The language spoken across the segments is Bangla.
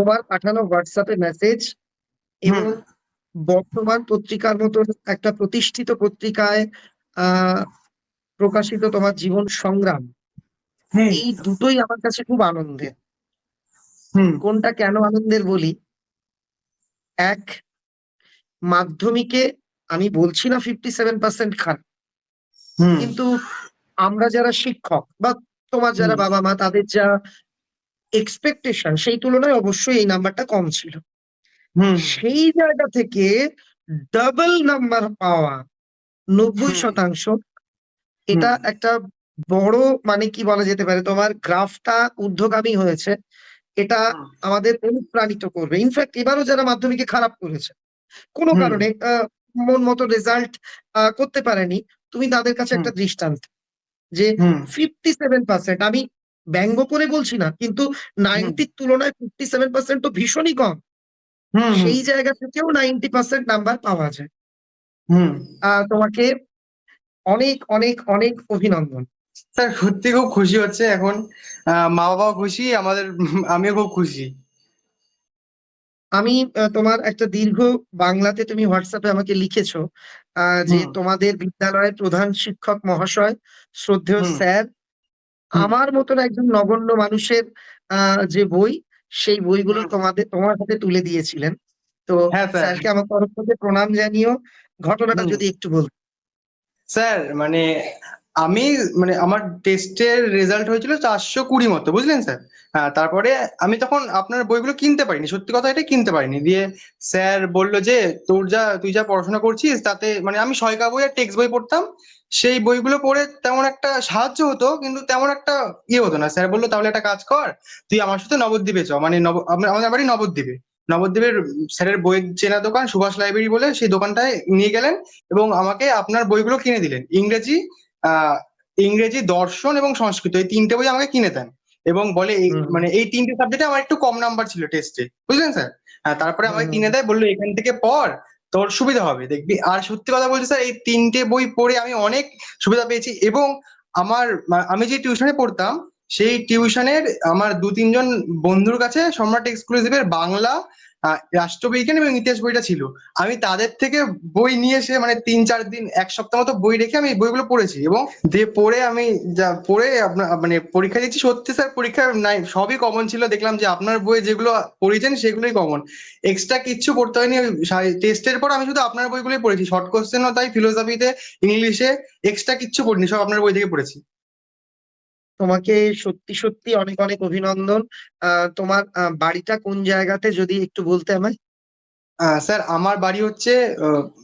তোমার পাঠানো হোয়াটসঅ্যাপে মেসেজ এবং বর্তমান পত্রিকার মতন একটা প্রতিষ্ঠিত পত্রিকায় প্রকাশিত তোমার জীবন সংগ্রাম। এই দুটোই আমার কাছে খুব আনন্দের। হুম। কোনটা কেন আনন্দের বলি? এক মাধ্যমিকে আমি বলছি না ফিফটি সেভেন পার্সেন্ট খারাপ। কিন্তু আমরা যারা শিক্ষক বা তোমার যারা বাবা মা তাদের যা এক্সপেকটেশন সেই তুলনায় অবশ্যই এই নাম্বারটা কম ছিল। সেই জায়গা থেকে ডাবল নাম্বার পাওয়া নব্বই শতাংশ এটা একটা বড় মানে কি বলা যেতে পারে তোমার গ্রাফটা ঊর্ধ্বগামী হয়েছে এটা আমাদের অনুপ্রাণিত করবে। ইনফ্যাক্ট এবারও যারা মাধ্যমিকে খারাপ করেছে কোনো কারণে মন মতো রেজাল্ট করতে পারেনি তুমি তাদের কাছে একটা দৃষ্টান্ত যে ফিফটি সেভেন পার্সেন্ট আমি ব্যঙ্গ করে বলছি না কিন্তু নাইনটির তুলনায় ফিফটি সেভেন পার্সেন্ট তো ভীষণই কম। হুম সেই জায়গা থেকেও নাইনটি পার্সেন্ট নাম্বার পাওয়া যায়। তোমাকে অনেক অনেক অনেক অভিনন্দন। স্যার সত্যি খুব খুশি হচ্ছে এখন। মা বাবাও খুশি আমাদের আমিও খুব খুশি। আমি তোমার একটা দীর্ঘ বাংলাতে তুমি হোয়াটসঅ্যাপে আমাকে লিখেছো যে তোমাদের বিদ্যালয়ের প্রধান শিক্ষক মহাশয় শ্রদ্ধেয় স্যার। আমার মতন একজন নগণ্য মানুষের আহ, যে বই সেই বইগুলো। তোমাদের তোমার হাতে তুলে দিয়েছিলেন তো হ্যাঁ, স্যার। স্যারকে আমার তরফ থেকে প্রণাম জানিও ঘটনাটা। যদি একটু বলতেন স্যার মানে আমি মানে আমার টেস্টের রেজাল্ট হয়েছিল চারশো কুড়ি মতো, বুঝলেন স্যার হ্যাঁ তারপরে আমি তখন আপনার বইগুলো কিনতে পারিনি, সত্যি কথা এটা কিনতে পারিনি। দিয়ে স্যার বলল যে, তোর যা, তুই যা পড়াশোনা করছিস, তাতে মানে আমি সয়কা বই আর টেক্সট বই পড়তাম, সেই বইগুলো পড়ে তেমন একটা সাহায্য হতো, কিন্তু তেমন একটা ইয়ে হতো না। স্যার বলল, তাহলে একটা কাজ কর, তুই আমার সাথে নবদ্বীপে চ। মানে নব আমাদের বাড়ি নবদ্বীপে। নবদ্বীপের স্যারের বইয়ের চেনা দোকান সুভাষ লাইব্রেরি বলে, সেই দোকানটায় নিয়ে গেলেন এবং আমাকে আপনার বইগুলো কিনে দিলেন। ইংরেজি ইংরেজি দর্শন এবং সংস্কৃত এই তিনটে বই আমাকে কিনে দেন। এবং বলে মানে এই তিনটে সাবজেক্টে আমার একটু কম নাম্বার ছিল টেস্টে বুঝলেন স্যার হ্যাঁ তারপরে আমাকে কিনে দেয় বলল এখান থেকে পড় তোর সুবিধা হবে দেখবি। আর সত্যি কথা বলছি স্যার এই তিনটে বই পড়ে আমি অনেক সুবিধা পেয়েছি এবং আমার আমি যে টিউশনে পড়তাম সেই টিউশনের আমার দু তিনজন বন্ধুর কাছে সম্রাট এক্সক্লুসিভের বাংলা রাষ্ট্রবিজ্ঞান এবং ইতিহাস বইটা ছিল। আমি তাদের থেকে বই নিয়ে এসে মানে তিন চার দিন, এক সপ্তাহ মতো বই রেখে আমি বইগুলো পড়েছি এবং দিয়ে পড়ে আমি যা, পড়ে আপনার মানে পরীক্ষা দিচ্ছি সত্যি স্যার, পরীক্ষা নাই, সবই কমন ছিল। দেখলাম যে আপনার বই যেগুলো পড়েছেন সেগুলোই কমন এক্সট্রা কিচ্ছু পড়তে হয়নি টেস্টের পর আমি শুধু আপনার বইগুলোই পড়েছি। শর্ট কোশ্চেনও তাই ফিলোসফিতে ইংলিশে এক্সট্রা কিচ্ছু পড়িনি, সব আপনার বই থেকে পড়েছি। তোমাকে সত্যি সত্যি অনেক অনেক অভিনন্দন। আহ, তোমার বাড়িটা কোন জায়গাতে যদি একটু বলতে আমায়? স্যার আমার বাড়ি হচ্ছে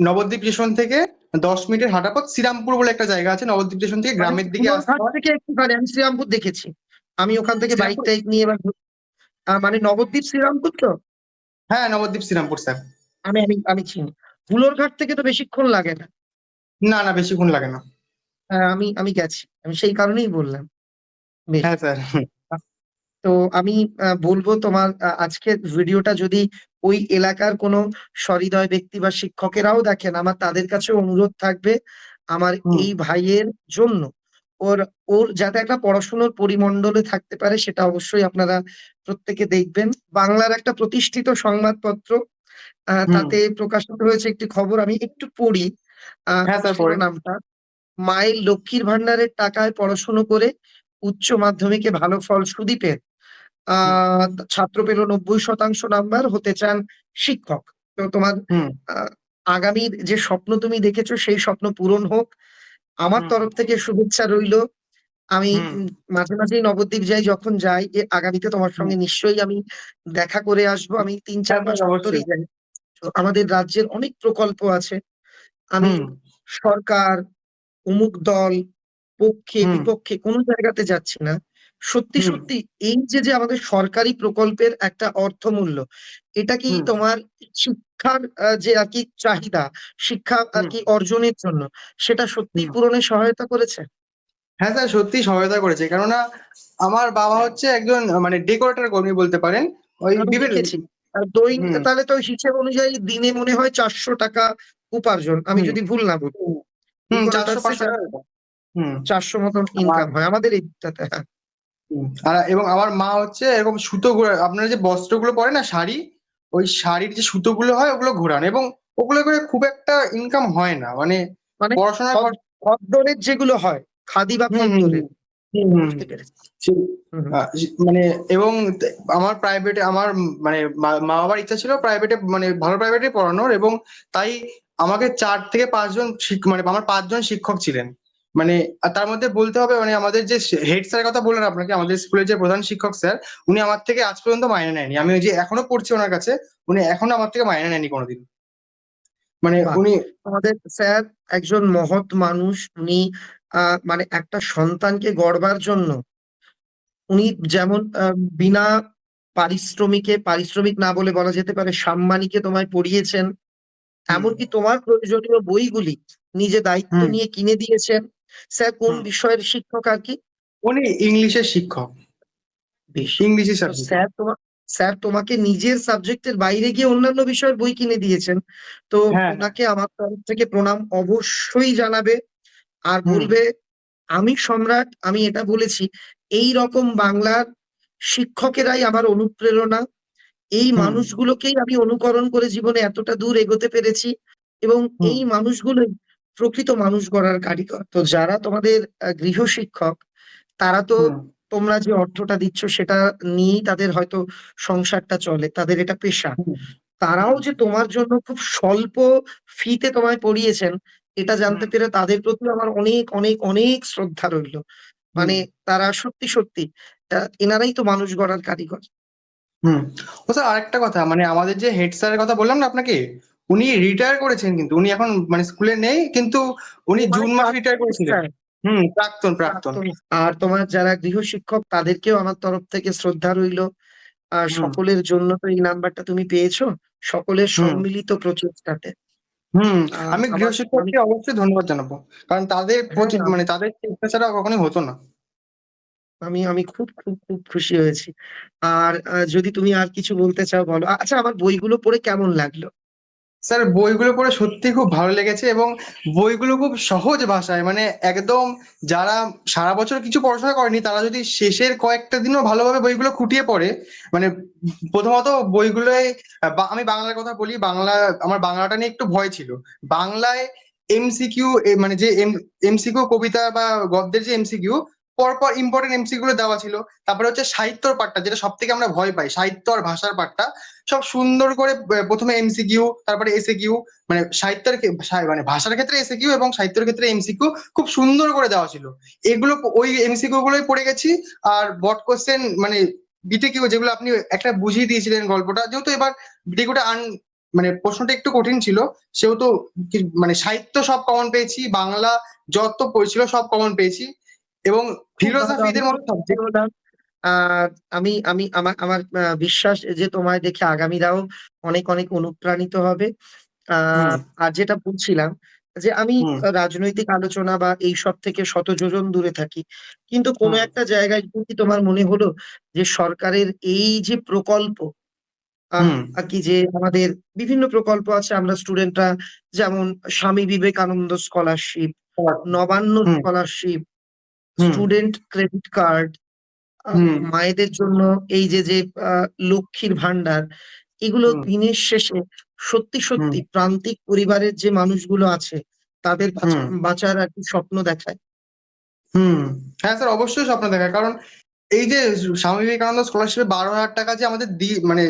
নবদ্বীপ স্টেশন থেকে দশ মিনিটের হাঁটা পথ শ্রীরামপুর বলে একটা জায়গা আছে নবদ্বীপ স্টেশন থেকে গ্রামের দিকে হয়। থেকে একটুখানি আমি শ্রীরামপুর দেখেছি। আমি ওখান থেকে বাইক টাইক নিয়ে এবার মানে নবদ্বীপ শ্রীরামপুর তো? হ্যাঁ নবদ্বীপ শ্রীরামপুর স্যার। আমি আমি আমি চিনি। ঘাট থেকে তো বেশিক্ষণ লাগে না। না না বেশিক্ষণ লাগে না। আহ, আমি আমি গেছি। আমি সেই কারণেই বললাম। বেশ হ্যাঁ স্যার তো আমি বলব তোমার আহ, আজকের ভিডিওটা যদি ওই এলাকার কোনো সহৃদয় ব্যক্তি বা শিক্ষকেরাও দেখেন আমার তাদের কাছে অনুরোধ থাকবে আমার হুম। এই ভাইয়ের জন্য ওর ওর যাতে একটা পড়াশুনোর পরিমণ্ডলে থাকতে পারে সেটা অবশ্যই আপনারা প্রত্যেকে দেখবেন বাংলার একটা প্রতিষ্ঠিত সংবাদপত্র আহ, হুম। তাতে প্রকাশিত হয়েছে একটি খবর আমি একটু পড়ি আহ হ্যাঁ, স্যার, পড়েন। মায়ের লক্ষ্মীর ভান্ডারের টাকায় পড়াশুনো করে উচ্চ মাধ্যমিকে ভালো ফল সুদীপের আহ ছাত্র পেল নব্বই শতাংশ নাম্বার হতে চান শিক্ষক। তো তোমার আগামীর যে স্বপ্ন তুমি দেখেছ সেই স্বপ্ন পূরণ হোক। আমার তরফ থেকে শুভেচ্ছা রইল। আমি মাঝে মাঝেই নবদ্বীপ যাই যখন যাই এ আগামীতে তোমার সঙ্গে নিশ্চয়ই আমি দেখা করে আসব। আমি তিন চার হ্যাঁ, মাস অবশ্যই। যাই। তো আমাদের রাজ্যের অনেক প্রকল্প আছে। আমি সরকার অমুক দল পক্ষে। বিপক্ষে কোনো জায়গাতে যাচ্ছি না। সত্যি সত্যি এই যে যে আমাদের সরকারি প্রকল্পের একটা অর্থমূল্য এটা কি তোমার শিক্ষার যে আর কি চাহিদা শিক্ষা আর কি অর্জনের জন্য সেটা সত্যি পূরণে সহায়তা করেছে? হ্যাঁ স্যার সত্যি সহায়তা করেছে। কেননা আমার বাবা হচ্ছে একজন মানে ডেকোরেটর কর্মী বলতে পারেন ওই আমি বিভিন্ন আর দৈন হুম। তাহলে তো ওই হিসেব অনুযায়ী দিনে মনে হয় চারশো টাকা উপার্জন আমি যদি ভুল না Decorators চারশো পাঁচশো টাকা। চারশো মতন ইনকাম হয় আমাদের এই দিকটাতে। হ্যাঁ আর এবং আমার মা হচ্ছে এরকম সুতো ঘোরা আপনারা যে বস্ত্রগুলো পরে না শাড়ি ওই শাড়ির যে সুতোগুলো হয় ওগুলো ঘোরান এবং ওগুলো করে খুব একটা ইনকাম হয় না। মানে মানে পড়াশোনার পর খদ্দরের যেগুলো হয় খাদি বা হুম, হুম, খদ্দরের মানে এবং আমার প্রাইভেটে আমার মানে মা- বাবার ইচ্ছা ছিল প্রাইভেটে মানে ভালো প্রাইভেটে পড়ানোর এবং তাই আমাকে চার থেকে পাঁচজন মানে আমার পাঁচজন শিক্ষক ছিলেন। মানে তার মধ্যে বলতে হবে মানে আমাদের যে হেড স্যারের কথা বললেন আপনাকে আমাদের স্কুলের যে প্রধান শিক্ষক স্যার উনি আমার থেকে আজ পর্যন্ত মাইনে নেয়নি। আমি ওই যে এখনও পড়ছি ওনার কাছে উনি এখনও আমার থেকে মাইনে নেয়নি কোনোদিন। মানে। উনি আমাদের স্যার একজন মহৎ মানুষ উনি মানে একটা সন্তানকে গড়বার জন্য উনি যেমন বিনা পারিশ্রমিকে পারিশ্রমিক না বলে বলা যেতে পারে সাম্মানিকে তোমায় পড়িয়েছেন এমনকি তোমার প্রয়োজনীয় বইগুলি নিজে দায়িত্ব নিয়ে কিনে দিয়েছেন স্যার কোন বিষয়ের শিক্ষক আর কি? উনি ইংলিশের শিক্ষক। বেশ। ইংলিশের স্যার তোমার স্যার তোমাকে নিজের সাবজেক্টের বাইরে গিয়ে অন্যান্য বিষয়ের বই কিনে দিয়েছেন। তো হ্যাঁ। ওনাকে আমার তরফ থেকে প্রণাম অবশ্যই জানাবে আর বলবে আমি সম্রাট আমি এটা বলেছি এই রকম বাংলার শিক্ষকেরাই আমার অনুপ্রেরণা। এই মানুষগুলোকেই আমি অনুকরণ করে জীবনে এতটা দূর এগোতে পেরেছি এবং এই মানুষগুলোই প্রকৃত মানুষ গড়ার কারিগর। তো যারা তোমাদের গৃহ শিক্ষক তারা তো তোমরা যে অর্থটা দিচ্ছ সেটা নিয়েই তাদের হয়তো সংসারটা চলে তাদের এটা পেশা। তারাও যে তোমার জন্য খুব স্বল্প ফিতে তোমায় পড়িয়েছেন এটা জানতে পেরে তাদের প্রতি আমার অনেক অনেক অনেক শ্রদ্ধা রইল। মানে তারা সত্যি সত্যি এনারাই তো মানুষ গড়ার কারিগর। হুম। ও স্যার আরেকটা কথা মানে আমাদের যে হেড স্যারের কথা বললাম না আপনাকে? উনি রিটায়ার করেছেন কিন্তু উনি এখন মানে স্কুলে নেই কিন্তু উনি মানে জুন মাসে রিটায়ার করেছিলেন হুম প্রাক্তন প্রাক্তন। আর তোমার যারা গৃহশিক্ষক তাদেরকেও আমার তরফ থেকে শ্রদ্ধা রইল। আর সকলের জন্য তো এই নাম্বারটা তুমি পেয়েছ সকলের সম্মিলিত প্রচেষ্টাতে। হুম আমি আমার- গৃহশিক্ষককে অবশ্যই ধন্যবাদ জানাব কারণ তাদের প্রতি হ্যাঁ, মানে তাদের চেষ্টা ছাড়া কখনোই হতো না। আমি আমি খুব খুব খুব খুশি হয়েছি। আর যদি তুমি আর কিছু বলতে চাও বলো। আচ্ছা আমার বইগুলো পড়ে কেমন লাগল? স্যার, বইগুলো পড়ে সত্যি খুব ভালো লেগেছে এবং বইগুলো খুব সহজ ভাষায় মানে একদম যারা সারা বছর কিছু পড়াশোনা করেনি, তারা যদি শেষের কয়েকটা দিনও ভালোভাবে বইগুলো খুঁটিয়ে পড়ে মানে প্রথমত বইগুলোয় আমি বাংলার কথা বলি, বাংলা, আমার বাংলাটা নিয়ে একটু ভয় ছিল। বাংলায় এমসিকিউ মানে যে এমসিকিউ কবিতা বা গদ্যের যে এমসিকিউ পরপর ইম্পর্টেন্ট এমসিকিউ গুলো দেওয়া ছিল। তারপরে হচ্ছে সাহিত্যর পাঠটা, যেটা সব থেকে আমরা ভয় পাই, সাহিত্য আর ভাষার পাঠটা। সব সুন্দর করে প্রথমে এমসিকিউ তারপরে এসে কিউ মানে সাহিত্যের মানে ভাষার ক্ষেত্রে এসে কিউ এবং সাহিত্যের ক্ষেত্রে এমসিকিউ খুব সুন্দর করে দেওয়া ছিল। এগুলো ওই এমসিকিউ গুলোই পড়ে গেছি। আর বট কোশ্চেন মানে বিটে কিউ যেগুলো আপনি একটা বুঝিয়ে দিয়েছিলেন গল্পটা, যেহেতু এবার বিটেকিউটা আন মানে প্রশ্নটা একটু কঠিন ছিল, সেহেতু মানে সাহিত্য সব কমন পেয়েছি, বাংলা যত বই ছিল সব কমন পেয়েছি। এবং ফিলোসফি এদের মতো আমি আমি আমার আমার বিশ্বাস যে তোমায় দেখে আগামীরাও অনেক অনেক অনুপ্রাণিত হবে। আর যেটা বলছিলাম যে আমি রাজনৈতিক আলোচনা বা এইসব থেকে শত যোজন দূরে থাকি। কিন্তু কোনো একটা জায়গায় যদি তোমার মনে হলো যে সরকারের এই যে প্রকল্প কি যে আমাদের বিভিন্ন প্রকল্প আছে আমরা স্টুডেন্টরা যেমন Swami Vivekananda scholarship Nabanna scholarship. Student credit card মায়েদের জন্য এই যে যে আহ, লক্ষ্মীর ভান্ডার এগুলো দিনের শেষে সত্যি সত্যি প্রান্তিক পরিবারের যে মানুষগুলো আছে তাদের বাঁচা- বাঁচার আর কি স্বপ্ন দেখায়। হুম। হ্যাঁ স্যার অবশ্যই স্বপ্ন দেখায়। কারণ এই যে স্বামী বিবেকানন্দ স্কলারশিপে বারো হাজার টাকা যে আমাদের দি মানে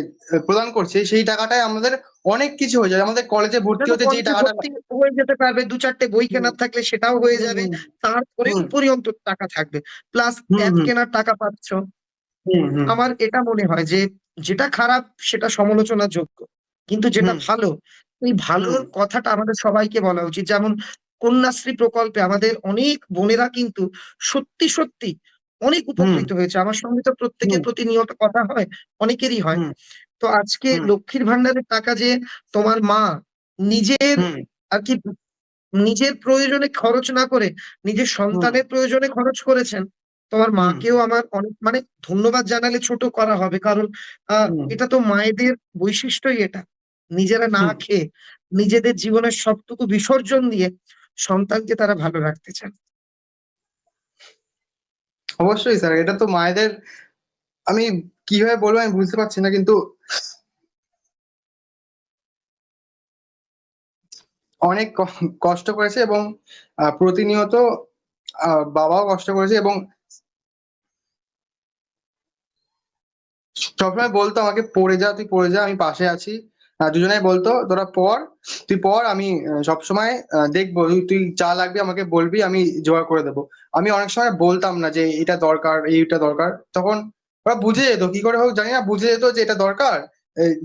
প্রদান করছে সেই টাকাটায় আমাদের অনেক কিছু হয়ে যায় আমাদের কলেজে ভর্তি হতে যে টাকাটা হয়ে যেতে পারবে দু চারটে বই কেনার থাকলে সেটাও হয়ে যাবে তারপরে অন্তত টাকা থাকবে। প্লাস হুম। কেনার টাকা পাচ্ছ। আমার এটা মনে হয় যে যেটা খারাপ সেটা সমালোচনার যোগ্য। কিন্তু যেটা ভালো এই ভালোর কথাটা আমাদের সবাইকে বলা উচিত। যেমন কন্যাশ্রী প্রকল্পে আমাদের অনেক বোনেরা কিন্তু সত্যি সত্যি অনেক উপকৃত হয়েছে। আমার সঙ্গে তো প্রত্যেকের। প্রতিনিয়ত কথা হয় অনেকেরই হয়। তো আজকে লক্ষ্মীর ভান্ডারের টাকা যে তোমার মা নিজের আর কি নিজের প্রয়োজনে খরচ না করে নিজের সন্তানের প্রয়োজনে খরচ করেছেন তোমার মাকেও আমার অনেক মানে ধন্যবাদ জানালে ছোট করা হবে। কারণ আহ, এটা তো মায়েদের বৈশিষ্ট্যই এটা। নিজেরা না খেয়ে নিজেদের জীবনের সবটুকু বিসর্জন দিয়ে সন্তানকে তারা ভালো রাখতে চান অবশ্যই স্যার এটা তো মায়েদের, আমি কীভাবে বলব আমি বুঝতে পারছি না, কিন্তু অনেক কষ্ট করেছে এবং প্রতিনিয়ত বাবাও কষ্ট করেছে এবং সবসময় বলতো আমাকে, পড়ে যা, তুই পড়ে যা, আমি পাশে আছি। দুজনেই বলতো, তোরা পর তুই পর আমি সবসময় দেখব, তুই- যা লাগবে আমাকে বলবি, আমি জোগাড় করে দেবো। আমি অনেক সময় বলতাম না যে, এটা দরকার এইটা দরকার। তখন ওরা বুঝে যেত, কি করে হোক, জানি না, বুঝে যেত যে, এটা দরকার?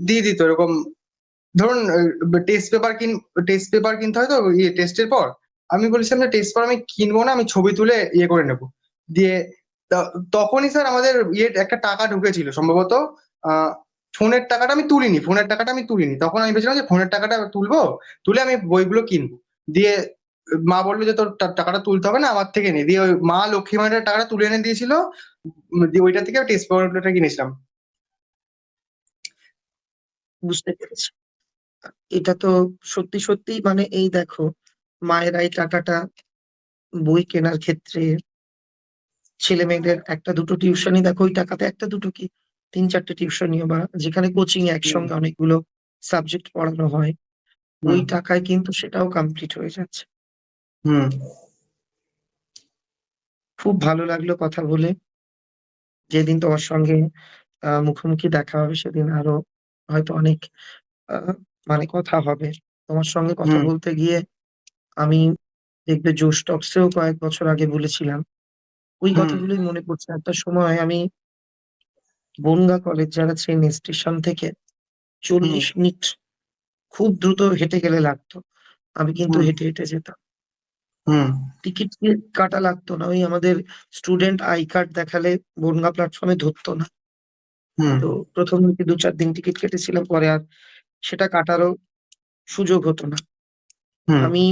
দিয়ে দিত, এরকম, ধরুন টেস্ট পেপার কিন টেস্ট পেপার কিনতে হয় তো ইয়ে টেস্টের পর, আমি বলেছিলাম যে টেস্ট পেপার আমি কিনবো না, আমি ছবি তুলে ইয়ে করে নেব। দিয়ে তখনই স্যার, আমাদের ইয়ে একটা টাকা ঢুকেছিল, সম্ভবত ফোনের টাকাটা আমি তুলিনি, ফোনের টাকাটা আমি তুলিনি। তখন আমি ভেবেছিলাম যে ফোনের টাকাটা তুলবো, তুলে আমি বইগুলো কিনবো। দিয়ে মা বলল যে তোর টাকাটা তুলতে হবে না, আমার থেকে নে। দিয়ে ওই মা লক্ষ্মী ভান্ডারের টাকাটা তুলে এনে দিয়েছিল দিয়ে ওইটা থেকে টেস্ট পেপারটা কিনেছিলাম। বুঝতে পেরেছি। এটা তো সত্যি সত্যি মানে এই দেখো, মায়েরা এই টাকাটা বই কেনার ক্ষেত্রে ছেলে মেয়েদের একটা দুটো টিউশনই দেখো, ওই টাকাতে একটা দুটো কি তিন চারটে টিউশনিও বা যেখানে কোচিং একসঙ্গে অনেকগুলো সাবজেক্ট পড়ানো হয় ওই টাকায় কিন্তু সেটাও কমপ্লিট হয়ে যাচ্ছে। হুম। খুব ভালো লাগল কথা বলে। যেদিন তোমার সঙ্গে মুখোমুখি দেখা হবে সেদিন আরও হয়তো অনেক মানে কথা হবে। তোমার সঙ্গে কথা বলতে গিয়ে আমি দেখবে জোশ টক্সেও কয়েক বছর আগে বলেছিলাম। ওই কথাগুলোই মনে পড়ছে। একটা সময় আমি বনগা কলেজ যারা ট্রেন স্টেশন থেকে চল্লিশ মিনিট খুব দ্রুত হেঁটে গেলে লাগতো। আমি কিন্তু হেঁটে হেঁটে যেতাম। হুম। টিকিট কাটা লাগতো না। ওই আমাদের স্টুডেন্ট আই কার্ড দেখালে বনগা প্ল্যাটফর্মে ধরতো না। তো প্রথম দিকে দু চার দিন টিকিট কেটেছিলাম পরে আর সেটা কাটারও সুযোগ হতো না। আমি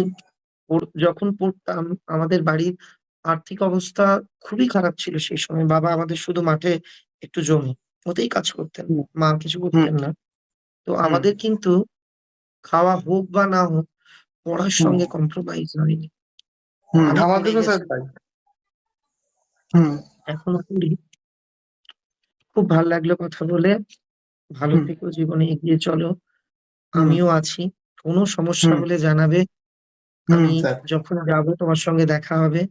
যখন পড়তাম আমাদের বাড়ির আর্থিক অবস্থা খুবই খারাপ ছিল সেই সময়। বাবা আমাদের শুধু মাঠে একটু জমি ওতেই কাজ করতেন। মা কিছু করতেন না। তো আমাদের কিন্তু খাওয়া হোক বা না হোক পড়ার সঙ্গে কম্প্রোমাইজ হয়নি। আমাদেরও স্যার তাই। এখনও পড়ি খুব ভালো লাগল কথা বলে। ভালো থেকো জীবনে এগিয়ে চলো। আমিও আছি। কোনো সমস্যা হলে জানাবে। হুম আমি যখন যাব তোমার সঙ্গে দেখা হবে।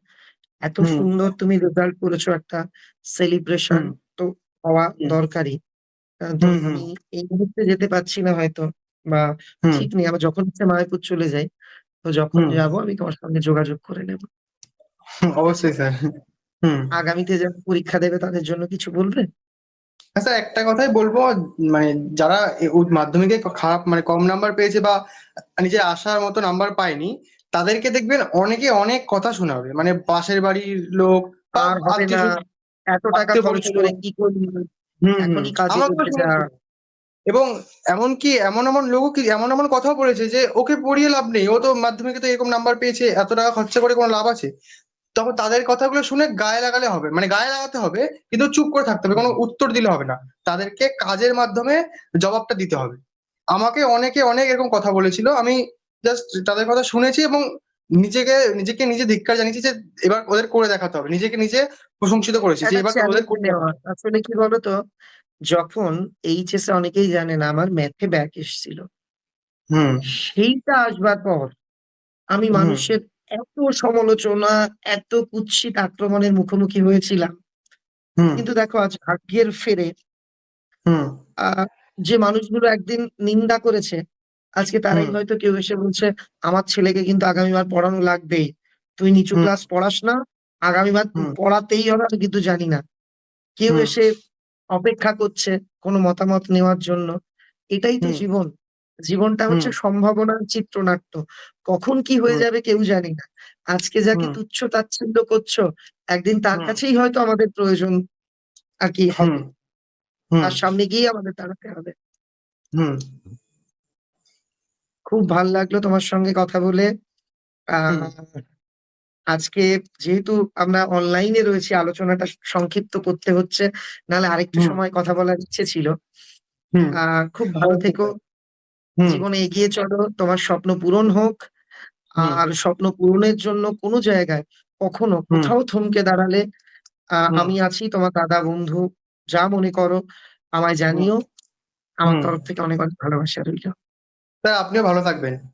এত সুন্দর তুমি রেজাল্ট করেছ একটা সেলিব্রেশন তো হওয়া দরকারই। তো আমি এই মুহূর্তে যেতে পারছি না হয়তো বা ঠিক নেই আমার যখন ইচ্ছে মায়াপুর চলে যাই তো যখন যাব আমি তোমার সঙ্গে যোগাযোগ করে নেব। অবশ্যই স্যার। আগামীতে যারা পরীক্ষা দেবে তাদের জন্য কিছু বলবে? স্যার একটা কথাই বলব মানে যারা মাধ্যমিকে খারাপ মানে কম নাম্বার পেয়েছে বা নিজের আশার মতো নাম্বার পায়নি তাদেরকে দেখবেন অনেকে অনেক কথা শোনাবে। মানে পাশের বাড়ির লোক আর এত টাকা খরচ করে কি করবি? এখনই কাজে যা এবং এমনকি এমন এমন লোকও কি এমন এমন কথাও বলেছে যে ওকে পড়িয়ে লাভ নেই। ও তো মাধ্যমিকে তো এরকম নাম্বার পেয়েছে এত টাকা খরচা করে কোনো লাভ আছে। তখন তাদের কথাগুলো শুনে গায়ে লাগালে হবে। মানে গায়ে লাগাতে হবে কিন্তু চুপ করে থাকতে হবে। কোনো উত্তর দিলে হবে না। তাদেরকে কাজের মাধ্যমে জবাবটা দিতে হবে। আমাকে অনেকে অনেক এরকম কথা বলেছিল। আমি জাস্ট তাদের কথা শুনেছি এবং নিজেকে নিজেকে নিজে ধিক্কার জানিয়েছি যে এবার ওদের করে দেখাতে হবে। নিজেকে নিজে প্রশংসিত করেছি যে এবার ওদের চ্যালেঞ্জ করে। আসলে কি বলতো? যখন এইচএস এ অনেকেই জানে না আমার ম্যাথে ব্যাক এসেছিল। হুম। সেইটা আসবার পর আমি মানুষের এত সমালোচনা এত কুৎসিত আক্রমণের মুখোমুখি হয়েছিলাম। কিন্তু দেখো আজ ভাগ্যের ফেরে যে মানুষগুলো একদিন নিন্দা করেছে আজকে তারাই হয়তো কেউ এসে বলছে আমার ছেলেকে কিন্তু আগামীবার পড়ানো লাগবেই। তুই নিচু ক্লাস পড়াস না আগামীবার পড়াতেই হবে আমি কিন্তু জানি না। কেউ এসে অপেক্ষা করছে কোনো মতামত নেওয়ার জন্য। এটাই তো জীবন। জীবনটা হচ্ছে সম্ভাবনার চিত্রনাট্য। কখন কি হয়ে যাবে কেউ জানি না। আজকে যাকে তুচ্ছ তাচ্ছিল্য করছ একদিন তার কাছেই হয়তো আমাদের প্রয়োজন আর কি হবে। তার সামনে গিয়ে আমাদের দাঁড়াতে হবে। হুম। খুব ভালো লাগল তোমার সঙ্গে কথা বলে। আহ আজকে যেহেতু আমরা অনলাইনে রয়েছি আলোচনাটা সংক্ষিপ্ত করতে হচ্ছে নাহলে আরেকটু সময় কথা বলার ইচ্ছে ছিল। আহ খুব ভালো থেকো। জীবনে এগিয়ে চলো তোমার স্বপ্ন পূরণ হোক। আর স্বপ্ন পূরণের জন্য কোনো জায়গায় কখনো কোথাও থমকে দাঁড়ালে আহ, আমি আছি তোমার দাদা বন্ধু যা মনে করো আমায় জানিও। আমার তরফ থেকে অনেক অনেক ভালোবাসা রইল। স্যার আপনিও ভালো থাকবেন।